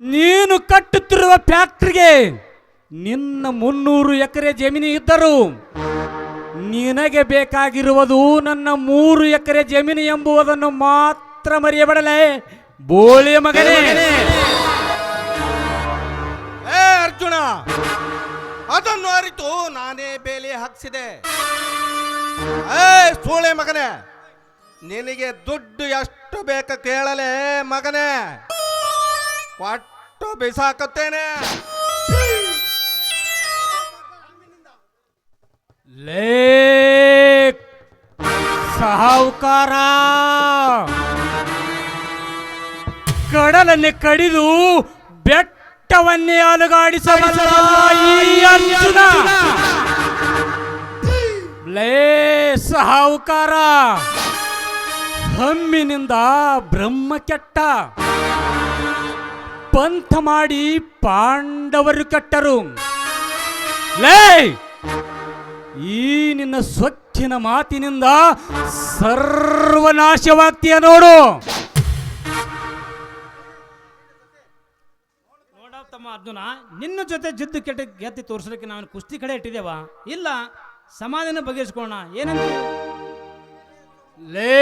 ನೀನು ಕಟ್ಟುತ್ತಿರುವ ಫ್ಯಾಕ್ಟ್ರಿಗೆ ನಿನ್ನ ಮುನ್ನೂರು ಎಕರೆ ಜಮೀನು ಇದ್ದರು ನಿನಗೆ ಬೇಕಾಗಿರುವುದು ನನ್ನ ಮೂರು ಎಕರೆ ಜಮೀನು ಎಂಬುದನ್ನು ಮಾತ್ರ ಮರೆಯಬಡಲೆ. ಬೋಳಿಯ ಮಗನೇ. ಏ ಅರ್ಜುನ ಅದನ್ನು ಅರಿತು ನಾನೇ ಬೇಲಿ ಹಾಕ್ಸಿದೆ. ಏ ಸೋಳೆ ಮಗನೇ ನಿನಗೆ ದುಡ್ಡು ಎಷ್ಟು ಬೇಕು ಕೇಳಲೆ ಮಗನೇ. ಕೊಟ್ಟು ಬಿಸಾಕುತ್ತೇನೆ. ಲೇ ಸಾಹುಕಾರ. ಕಡಲನ್ನೇ ಕಡಿದು ಬೆಟ್ಟವನ್ನೇ ಅಲುಗಾಡಿಸಬಲ್ಲ ಅರ್ಜುನ. ಲೇ ಸಾಹುಕಾರ. ಹಮ್ಮಿನಿಂದ ಬ್ರಹ್ಮ ಕೆಟ್ಟ ಪಂಥ ಮಾಡಿ ಪಾಂಡವರು ಕಟ್ಟರು. ಲೇ! ಈ ನಿನ್ನ ಸ್ವಚ್ಛಿನ ಮಾತಿನಿಂದ ಸರ್ವನಾಶವಾಗ್ತೀಯ ನೋಡು. ನೋಡಪ್ಪ ಅರ್ಜುನ ನಿನ್ನ ಜೊತೆ ಜಿದ್ದು ಕೆಟ್ಟ ಗೆತ್ತಿ ತೋರಿಸಲಿಕ್ಕೆ ನಾವು ಕುಸ್ತಿ ಕಡೆ ಇಟ್ಟಿದ್ದೇವ? ಇಲ್ಲ ಸಮಾಧಾನ ಬಗೆಹರಿಸ್ಕೊಳ್ಳೋಣ ಏನಂತ? ಲೇ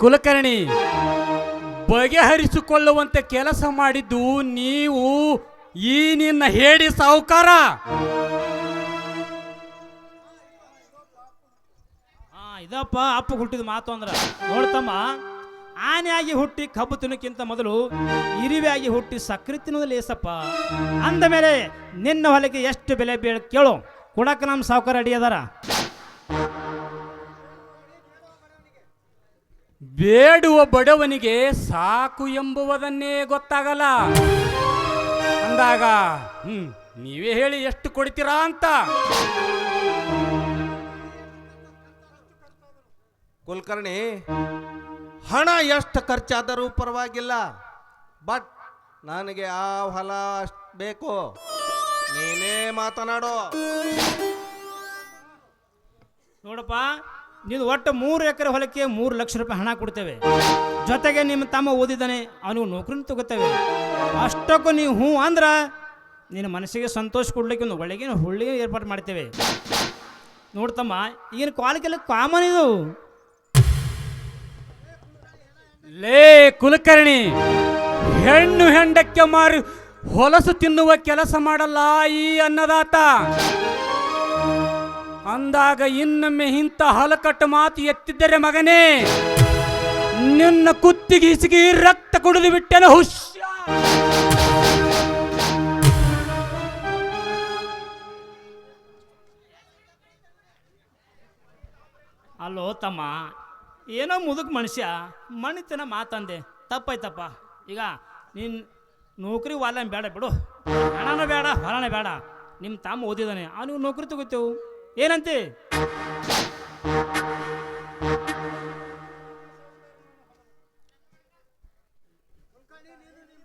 ಕುಲಕರ್ಣಿ ಬಗೆಹರಿಸಿಕೊಳ್ಳುವಂತೆ ಕೆಲಸ ಮಾಡಿದ್ದು ನೀವು ಈ ನಿನ್ನ ಹೇಳಿ ಸಾಹುಕಾರ. ಇದಪ್ಪ, ಅಪ್ಪ ಹುಟ್ಟಿದ ಮಾತು ಅಂದ್ರ. ನೋಡ್ತಮ್ಮ ಆನೆಯಾಗಿ ಹುಟ್ಟಿ ಕಬ್ಬು ತಿನ್ನೋಕ್ಕಿಂತ ಮೊದಲು ಇರಿವೆಯಾಗಿ ಹುಟ್ಟಿ ಸಕ್ಕರೆ ತಿನ್ನೋದು ಲೇಸಪ್ಪ ಅಂದ ಮೇಲೆ ನಿನ್ನ ಹೊಲಕ್ಕೆ ಎಷ್ಟು ಬೆಲೆ ಬೀಳ ಕೇಳು. ಕೊಡಕ್ಕೆ ನಮ್ಮ ಸಾವುಕಾರ ಅಡಿ ಅದಾರ. ಬೇಡುವ ಬಡವನಿಗೆ ಸಾಕು ಎಂಬುವುದನ್ನೇ ಗೊತ್ತಾಗಲ್ಲ. ಅಂದಾಗ ಹ್ಮ್ ನೀವೇ ಹೇಳಿ ಎಷ್ಟು ಕೊಡ್ತೀರಾ ಅಂತ. ಕುಲಕರ್ಣಿ ಹಣ ಎಷ್ಟು ಖರ್ಚಾದರೂ ಪರವಾಗಿಲ್ಲ ಬಟ್ ನನಗೆ ಆ ಹೊಲ ಅಷ್ಟು ಬೇಕು. ನೀನೇ ಮಾತನಾಡೋ. ನೋಡಪ್ಪ ನೀನು ಒಟ್ಟು ಮೂರು ಎಕರೆ ಹೊಲಕ್ಕೆ ಮೂರು ಲಕ್ಷ ರೂಪಾಯಿ ಹಣ ಕೊಡ್ತೇವೆ. ಜೊತೆಗೆ ನಿಮ್ಮ ತಮ್ಮ ಓದಿದ್ದಾನೆ, ಅವನಿಗೆ ನೌಕರಿನ ತಗೋತೇವೆ. ಅಷ್ಟಕ್ಕೂ ನೀವು ಹ್ಞೂ ಅಂದ್ರೆ ನಿನ್ನ ಮನಸ್ಸಿಗೆ ಸಂತೋಷ ಕೊಡ್ಲಿಕ್ಕೆ ಒಂದು ಒಳಗಿನ ಹುಳ್ಳಿ ಏರ್ಪಾಡು ಮಾಡ್ತೇವೆ. ನೋಡ್ತಮ್ಮ ಈಗಿನ ಕಾಲಕ್ಕೆಲ್ಲ ಕಾಮನ್ ಇದು. ಲೇ ಕುಲಕರ್ಣಿ, ಹೆಣ್ಣು ಹೆಂಡಕ್ಕೆ ಮಾರಿ ಹೊಲಸು ತಿನ್ನುವ ಕೆಲಸ ಮಾಡಲ್ಲ ಈ ಅನ್ನದಾತ. ಅಂದಾಗ ಇನ್ನೊಮ್ಮೆ ಇಂಥ ಹಲಕಟ್ಟು ಮಾತು ಎತ್ತಿದ್ದರೆ ಮಗನೇ, ನಿನ್ನ ಕುತ್ತಿಗೆ ರಕ್ತ ಕುಡಿದು ಬಿಟ್ಟೆನ ಹುಷ್. ಅಲ್ಲೋ ತಮ್ಮ, ಏನೋ ಮುದುಕ್ ಮನುಷ್ಯ, ಮಣಿತನ ಮಾತಂದೆ. ತಪ್ಪಾಯ್ತಪ್ಪ. ಈಗ ನೀನು ನೌಕರಿ ವಾಲ ಬೇಡ ಬಿಡು. ಹಣನ ಬೇಡ, ಹೊಲನೇ ಬೇಡ. ನಿಮ್ಮ ತಮ್ಮ ಓದಿದಾನೆ. ಅವನಿಗೆ ನೌಕರಿ ತಗೋತೇವು ಏನಂತೆ?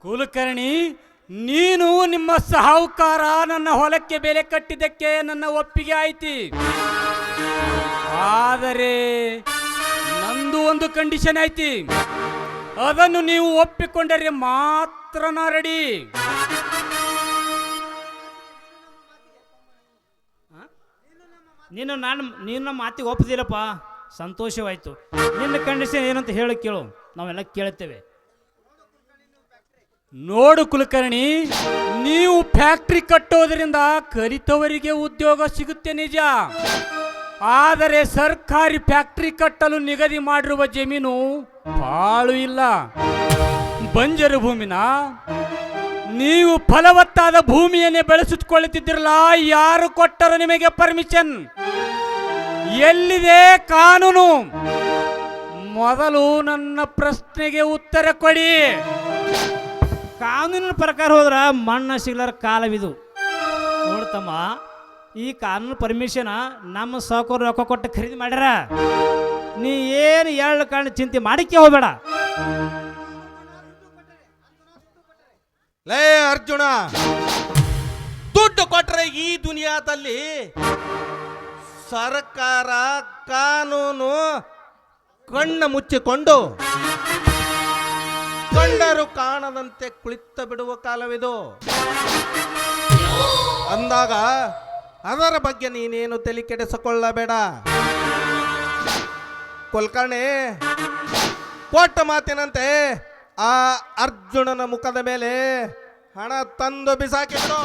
ಕುಲಕರ್ಣಿ, ನೀನು ನಿಮ್ಮ ಸಾಹುಕಾರ ನನ್ನ ಹೊಲಕ್ಕೆ ಬೆಲೆ ಕಟ್ಟಿದ್ದಕ್ಕೆ ನನ್ನ ಒಪ್ಪಿಗೆ ಆಯ್ತಿ. ಆದರೆ ನಂದು ಒಂದು ಕಂಡೀಷನ್ ಐತಿ ಅದನ್ನು ನೀವು ಒಪ್ಪಿಕೊಂಡರೆ ಮಾತ್ರ ನಾ ರೆಡಿ ನೀನು ನಾನು, ನೀನು ನಮ್ಮ ಮಾತಿಗೆ ಒಪ್ಪದಿಲ್ಲಪ್ಪ. ಸಂತೋಷವಾಯಿತು. ನಿನ್ನ ಕಂಡೀಷನ್ ಏನಂತ ಹೇಳಿ ಕೇಳು. ನಾವೆಲ್ಲ ಕೇಳುತ್ತೇವೆ ನೋಡು ಕುಲಕರ್ಣಿ, ನೀವು ಫ್ಯಾಕ್ಟ್ರಿ ಕಟ್ಟೋದ್ರಿಂದ ಕಲಿತವರಿಗೆ ಉದ್ಯೋಗ ಸಿಗುತ್ತೆ ನಿಜ. ಆದರೆ ಸರ್ಕಾರಿ ಫ್ಯಾಕ್ಟ್ರಿ ಕಟ್ಟಲು ನಿಗದಿ ಮಾಡಿರುವ ಜಮೀನು ಬಾಳು ಇಲ್ಲ. ಬಂಜರು ಭೂಮಿನ? ನೀವು ಫಲವತ್ತಾದ ಭೂಮಿಯನ್ನೇ ಬೆಳೆಸಿಕೊಳ್ಳುತ್ತಿದ್ದಿರಲ್ಲ, ಯಾರು ಕೊಟ್ಟರು ನಿಮಗೆ ಪರ್ಮಿಷನ್ ಎಲ್ಲಿದೆ ಕಾನೂನು? ಮೊದಲು ನನ್ನ ಪ್ರಶ್ನೆಗೆ ಉತ್ತರ ಕೊಡಿ. ಕಾನೂನಿನ ಪ್ರಕಾರ ಹೋದ್ರ ಮಣ್ಣ ಸಿಗ್ಲಾರ ಕಾಲವಿದು. ನೋಡ್ತಮ್ಮ ಈ ಕಾನೂನು ಪರ್ಮಿಷನ್ ನಮ್ಮ ಸಾಕೋರು ರೊಕ್ಕ ಕೊಟ್ಟು ಖರೀದಿ ಮಾಡ್ಯಾರ. ನೀ ಏನು ಎರಡು ಕಾರಣ ಚಿಂತೆ ಮಾಡಿಕೆ ಹೋಗ್ಬೇಡ. ಲೇ ಅರ್ಜುನ. ದುಡ್ಡು ಕೊಟ್ರೆ ಈ ದುನಿಯಾದಲ್ಲಿ ಸರ್ಕಾರ ಕಾನೂನು ಕಣ್ಣ ಮುಚ್ಚಿಕೊಂಡು ಕಂಡರು ಕಾಣದಂತೆ ಕುಳಿತ ಬಿಡುವ ಕಾಲವಿದು. ಅಂದಾಗ ಅದರ ಬಗ್ಗೆ ನೀನೇನು ತಲೆ ಕೆಡಿಸಿಕೊಳ್ಳಬೇಡ. ಕುಲ್ಕರ್ಣಿ, ಕೊಟ್ಟ ಮಾತಿನಂತೆ ಆ ಅರ್ಜುನನ ಮುಖದ ಮೇಲೆ ಹಣ ತಂದು ಬಿಸಾಕಿದ್ರು.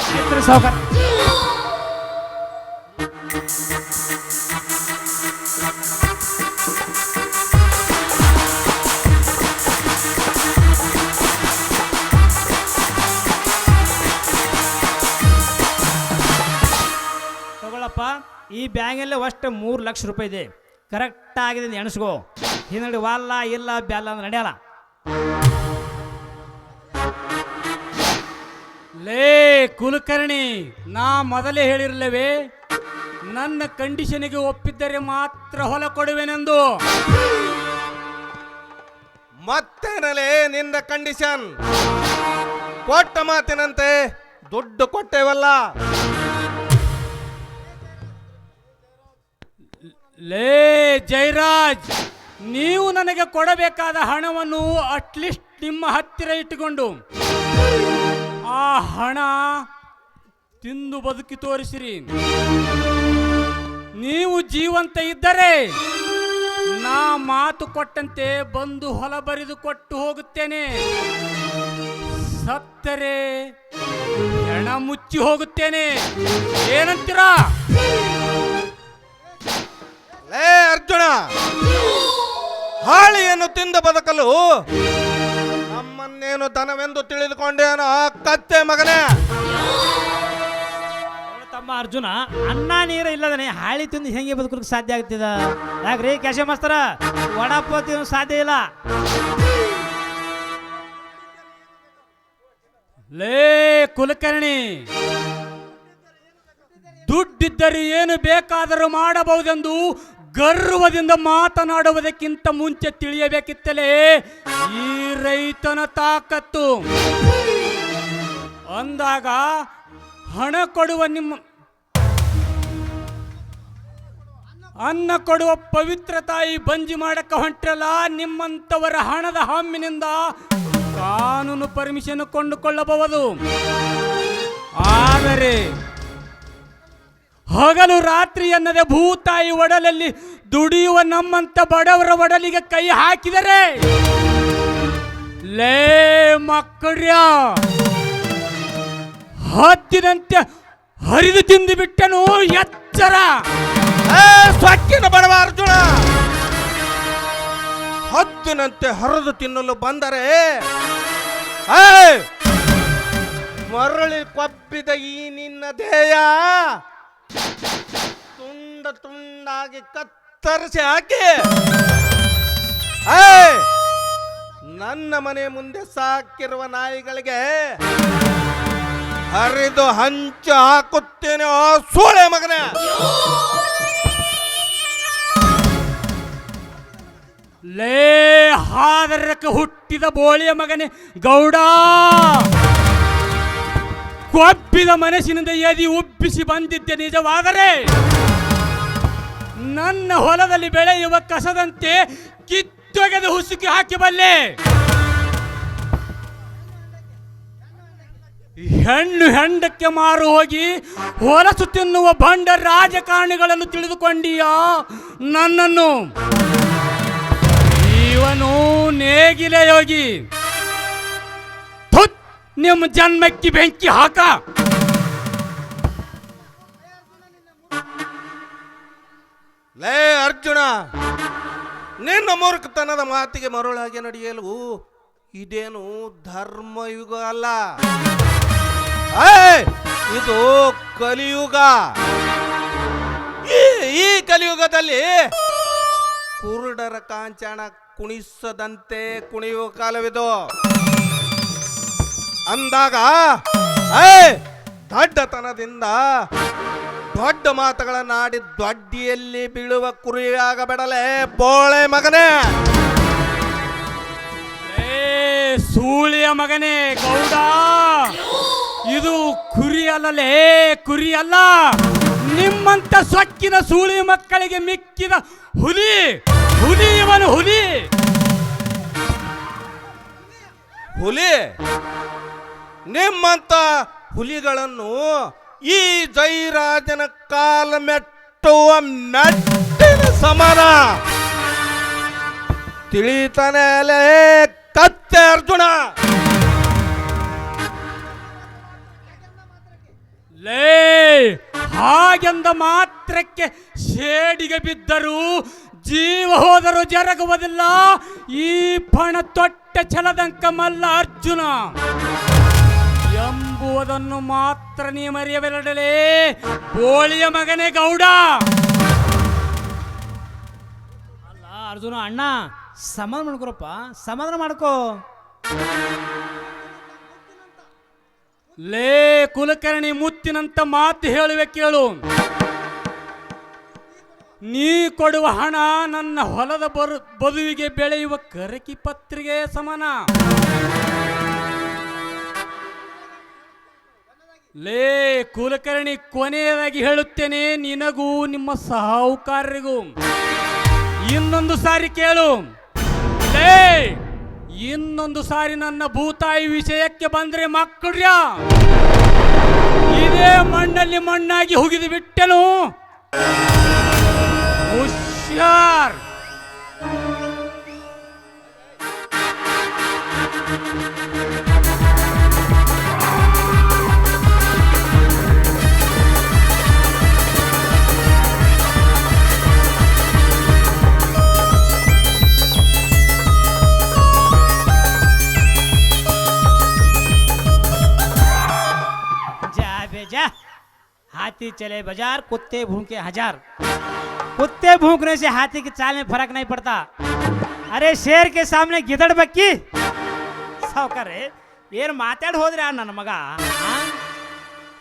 ತಗೊಳ್ಳಪ್ಪ ಈ ಬ್ಯಾಂಗಲ್ಲಿ ಅಷ್ಟು ಮೂರು ಲಕ್ಷ ರೂಪಾಯಿ ಇದೆ. ಕರೆಕ್ಟ್ ಆಗಿದೆ ಎಣಸ್ಕೋ. ಹಿಂದಡಿ ವಾಲ್ಲ ಇಲ್ಲ ಬ್ಯಾಲ್ಲ ಅಂದ್ರೆ ನಡೆಯಲ್ಲ. ಲೇ ಕುಲಕರ್ಣಿ ನಾ ಮೊದಲೇ ಹೇಳಿರ್ಲವೇ ನನ್ನ ಕಂಡೀಷನ್ಗೆ ಒಪ್ಪಿದ್ದರೆ ಮಾತ್ರ ಹೊಲ ಕೊಡುವೆನೆಂದು. ಮತ್ತೇನಲೇ ನಿನ್ನ ಕಂಡೀಷನ್. ಕೊಟ್ಟ ಮಾತಿನಂತೆ ದುಡ್ಡು ಕೊಟ್ಟೇವಲ್ಲ. ಲೇ ಜೈರಾಜ್ ನೀವು ನನಗೆ ಕೊಡಬೇಕಾದ ಹಣವನ್ನು ಅಟ್ಲೀಸ್ಟ್ ನಿಮ್ಮ ಹತ್ತಿರ ಇಟ್ಟುಕೊಂಡು. ಹಣ ತಿಂದು ಬದುಕಿ ತೋರಿಸಿರಿ. ನೀವು ಜೀವಂತ ಇದ್ದರೆ ನಾ ಮಾತು ಕೊಟ್ಟಂತೆ ಬಂದು ಹೊಲ ಬರಿದು ಕೊಟ್ಟು ಹೋಗುತ್ತೇನೆ. ಸತ್ತರೆ ಹೆಣ ಮುಚ್ಚಿ ಹೋಗುತ್ತೇನೆ. ಏನಂತೀರಾ? ಲೇ ಅರ್ಜುನ, ಹಾಳಿಯನ್ನು ತಿಂದು ಬದುಕಲು ನಮ್ಮನ್ನೇನು ದನವೆಂದು ತಿಳಿದುಕೊಂಡೇನೋ ಕತ್ತೆ ಮಗನೇ? ತಮ್ಮ ಅರ್ಜುನ, ಅನ್ನ ನೀರು ಇಲ್ಲದನೆ ಹಾಳಿ ತಿಂದು ಹೆಂಗೆ ಬದುಕಲಿಕ್ಕೆ ಸಾಧ್ಯ ಆಗ್ತಿದ? ಯಾಕ್ರಿ ಕ್ಯಾಶ ಮಾಸ್ತರ? ವಡಾಪ ತಿನ್ನು ಸಾಧ್ಯ ಇಲ್ಲ? ಲೇ ಕುಲಕರ್ಣಿ, ದುಡ್ಡಿದ್ದರೆ ಏನು ಬೇಕಾದರೂ ಮಾಡಬಹುದೆಂದು ಗರ್ವದಿಂದ ಮಾತನಾಡುವುದಕ್ಕಿಂತ ಮುಂಚೆ ತಿಳಿಯಬೇಕಿತ್ತಲೇ? ಈ ರೈತನ ತಾಕತ್ತು. ಅಂದಾಗ ಹಣ ಕೊಡುವ ನಿಮ್ಮ ಅನ್ನ ಕೊಡುವ ಪವಿತ್ರ ತಾಯಿ ಬಂಜಿ ಮಾಡಕ್ಕೆ ಹೊಂಟ್ರಲ್ಲ? ನಿಮ್ಮಂಥವರ ಹಣದ ಹಮ್ಮಿನಿಂದ ಕಾನೂನು ಪರ್ಮಿಷನ್ ಕೊಂಡುಕೊಳ್ಳಬಹುದು. ಆದರೆ ಹಗಲು ರಾತ್ರಿ ಎನ್ನದೆ ಭೂತಾಯಿ ಒಡಲಲ್ಲಿ ದುಡಿಯುವ ನಮ್ಮಂತ ಬಡವರ ಒಡಲಿಗೆ ಕೈ ಹಾಕಿದರೆ? ಲೇ ಮಕ್ಕಳ್ಯ ಹತ್ತಿನಂತೆ ಹರಿದು ತಿಂದು ಬಿಟ್ಟನು ಎಚ್ಚರ! ಸ್ವಚ್ಛನ ಬಡವ ಅರ್ಜುನ! ಹತ್ತಿನಂತೆ ಹರಿದು ತಿನ್ನಲು ಬಂದರೆ? ಮರಳಿ ಕೊಬ್ಬಿದ ಈ ನಿನ್ನ ದೇಯ ತುಂಡ ತುಂಡಾಗಿ ಕತ್ತರಿಸಿ ಹಾಕಿ. ನನ್ನ ಮನೆ ಮುಂದೆ ಸಾಕಿರುವ ನಾಯಿಗಳಿಗೆ ಹರಿದು ಹಂಚು ಹಾಕುತ್ತೇನೆ ಸೋಳೆ ಮಗನ. ಲೇ, ಹಾದರಕ್ಕೆ ಹುಟ್ಟಿದ ಬೋಳಿಯ ಮಗನೇ ಗೌಡ. ಕೊಬ್ಬಿದ ಮನಸ್ಸಿನಿಂದ ಎದಿ ಉಬ್ಬಿಸಿ ಬಂದಿದ್ದೆ ನಿಜವಾದರೆ. ನನ್ನ ಹೊಲದಲ್ಲಿ ಬೆಳೆಯುವ ಕಸದಂತೆ ಕಿತ್ತೊಗೆದು ಹುಸುಕಿ ಹಾಕಿ ಬಲ್ಲೆ. ಹೆಣ್ಣು ಹೆಂಡಕ್ಕೆ ಮಾರು ಹೋಗಿ ಹೊಲಸು ತಿನ್ನುವ ಬಂಡ ರಾಜಕಾರಣಿಗಳನ್ನು ತಿಳಿದುಕೊಂಡಿಯಾ ನನ್ನನ್ನು? ಇವನು ನೇಗಿಲ ಯೋಗಿ. ನಿಮ್ಮ ಜನ್ಮಕ್ಕೆ ಬೆಂಕಿ ಹಾಕ. ಲೇ ಅರ್ಜುನ, ನಿನ್ನ ಮೂರ್ಖತನದ ಮಾತಿಗೆ ಮರುಳಾಗಿ ನಡೆಯಲು ಇದೇನು ಧರ್ಮಯುಗ ಅಲ್ಲ? ಇದು ಕಲಿಯುಗ. ಈ ಕಲಿಯುಗದಲ್ಲಿ ಕುರುಡರ ಕಾಂಚನ ಕುಣಿಸದಂತೆ ಕುಣಿಯುವ ಕಾಲವಿದು. ಅಂದಾಗ ಏಯ್, ದೊಡ್ಡತನದಿಂದ ದೊಡ್ಡ ಮಾತುಗಳನ್ನಾಡಿ ದೊಡ್ಡಿಯಲ್ಲಿ ಬೀಳುವ ಕುರಿಯಾಗಬೇಡಲೇ ಬೋಳೆ ಮಗನೇ. ಏ ಸೂಳಿಯ ಮಗನೇ ಗೌಡ ಇದು ಕುರಿ ಅಲ್ಲಲೇ ಕುರಿ ಅಲ್ಲ ನಿಮ್ಮಂತ ಸೊಕ್ಕಿನ ಸೂಳಿ ಮಕ್ಕಳಿಗೆ ಮಿಕ್ಕಿದ ಹುಲಿ ಹುಲಿ ಇವನು ಹುಲಿ. ಹುಲಿ. ನಿಮ್ಮಂತ ಹುಲಿಗಳನ್ನು ಈ ಜೈರಾಜನ ಕಾಲ ಮೆಟ್ಟುವ ಮೆಟ್ಟಿನ ಸಮಾನ. ತಿಳಿತಾನೆ ಕತ್ತೆ ಅರ್ಜುನ. ಲೇ, ಹಾಗೆಂದ ಮಾತ್ರಕ್ಕೆ ಶೇಡಿಗೆ ಬಿದ್ದರೂ ಜೀವ ಹೋದರೂ ಜರಗುವುದಿಲ್ಲ. ಈ ಪಣ ತೊಟ್ಟ ಛಲದಂಕ ಮಲ್ಲ ಅರ್ಜುನ. ಎಂಬುವುದನ್ನು ಮಾತ್ರ ನೀ ಮರೆಯಬೆರಡಲೇ ಬೋಳಿಯ ಮಗನೇ ಗೌಡ. ಅಲ್ಲ ಅರ್ಜುನ ಅಣ್ಣ ಸಮಾಧಾನ ಮಾಡ್ಕೊರಪ್ಪ ಸಮಾಧಾನ ಮಾಡ್ಕೋ. ಲೇ ಕುಲಕರ್ಣಿ ಮುತ್ತಿನಂತ ಮಾತು ಹೇಳುವೆ ಕೇಳು. ನೀ ಕೊಡುವ ಹಣ ನನ್ನ ಹೊಲದ ಬರು, ಬದುವಿಗೆ ಬೆಳೆಯುವ ಕರಕಿ ಪತ್ರಿಗೆ ಸಮಾನ. ಲೇ ಕುಲಕರ್ಣಿ ಕೊನೆಯದಾಗಿ ಹೇಳುತ್ತೇನೆ, ನಿನಗೂ ನಿಮ್ಮ ಸಾಹುಕಾರರಿಗೂ. ಇನ್ನೊಂದು ಸಾರಿ ಕೇಳು. ಲೇ, ಇನ್ನೊಂದು ಸಾರಿ ನನ್ನ ಭೂತಾಯಿ ವಿಷಯಕ್ಕೆ ಬಂದ್ರೆ ಮಕ್ಕಳ್ಯ ಇದೇ ಮಣ್ಣಲ್ಲಿ ಮಣ್ಣಾಗಿ ಹುಗಿದು ಬಿಟ್ಟೆನು. renunciar. हाथी चले बाजार कुत्ते भूखे हजार कुत्ते भूखने से हाथी की चाल में फर्क नहीं पड़ता अरे शेर के सामने गिदड़ बक्की ಸಾವ್ಕಾರೆ ಏನು ಮಾತಾಡಿ ಹೋದ್ರೆ ನನ್ನ ಮಗ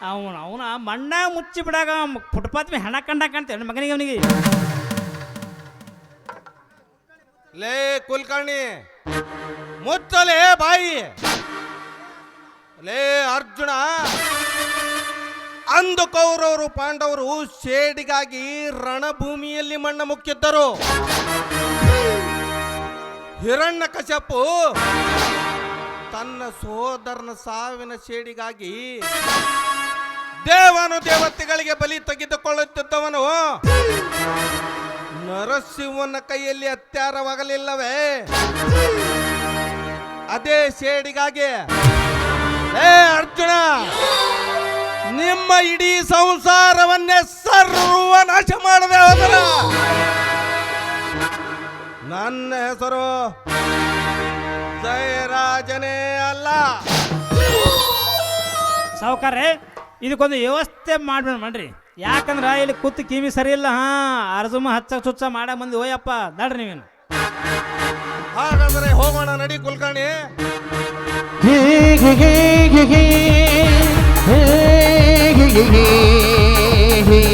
ಅವನು ಅವನ ಮಣ್ಣ ಮುಚ್ಚಿ ಬಿಡಾಗ ಫುಟ್ಪಾತ್ ಮೇಲೆ ಹೆಣ ಕಂಡ ಕಾಣ್ತೇವೆ ಮಗನಿಗೆ ಅವನಿಗೆ ಲೇ ಕುಲ್ಕರ್ಣಿ ಮುಚ್ಚಲೇ ಬಾಯಿ ಲೇ ಅರ್ಜುನ ಅಂದು ಕೌರವರು ಪಾಂಡವರು ಶೇಡಿಗಾಗಿ ರಣಭೂಮಿಯಲ್ಲಿ ಮಣ್ಣ ಮುಕ್ಕಿದ್ದರು. ಹಿರಣ್ಯ ಕಶಪು ತನ್ನ ಸೋದರನ ಸಾವಿನ ಶೇಡಿಗಾಗಿ ದೇವನು ದೇವತೆಗಳಿಗೆ ಬಲಿ ತೆಗೆದುಕೊಳ್ಳುತ್ತಿದ್ದವನು. ನರಸಿಂಹನ ಕೈಯಲ್ಲಿ ಅತ್ಯಾರವಾಗಲಿಲ್ಲವೇ? ಅದೇ ಶೇಡಿಗಾಗಿ. ಏ ಅರ್ಜುನ! ನಿಮ್ಮ ಇಡೀ ಸಂಸಾರವನ್ನೇ ಸರ್ವ ನಾಶ ಮಾಡದೆ ಹೋದ್ರ ನನ್ನ ಹೆಸರು ಜಯರಾಜನೇ ಅಲ್ಲ ಸಾವುಕಾರೆ ಇದಕ್ಕೊಂದು ವ್ಯವಸ್ಥೆ ಮಾಡ್ಬೇಡ ಮಾಡ್ರಿ ಯಾಕಂದ್ರೆ ಇಲ್ಲಿ ಕೂತು ಕಿವಿ ಸರಿ ಇಲ್ಲ ಹಾ ಅರ್ಜುಮ ಹಚ್ಚ ಚುಚ್ಚ ಮಾಡ ಮಂದಿ ಹೋಯಪ್ಪ ದಾಡ್ರಿ ನೀವೇನು ಹಾಗಾದ್ರೆ ಹೋಗೋಣ ನಡಿ ಕುಲ್ಕಾಣಿ yeni.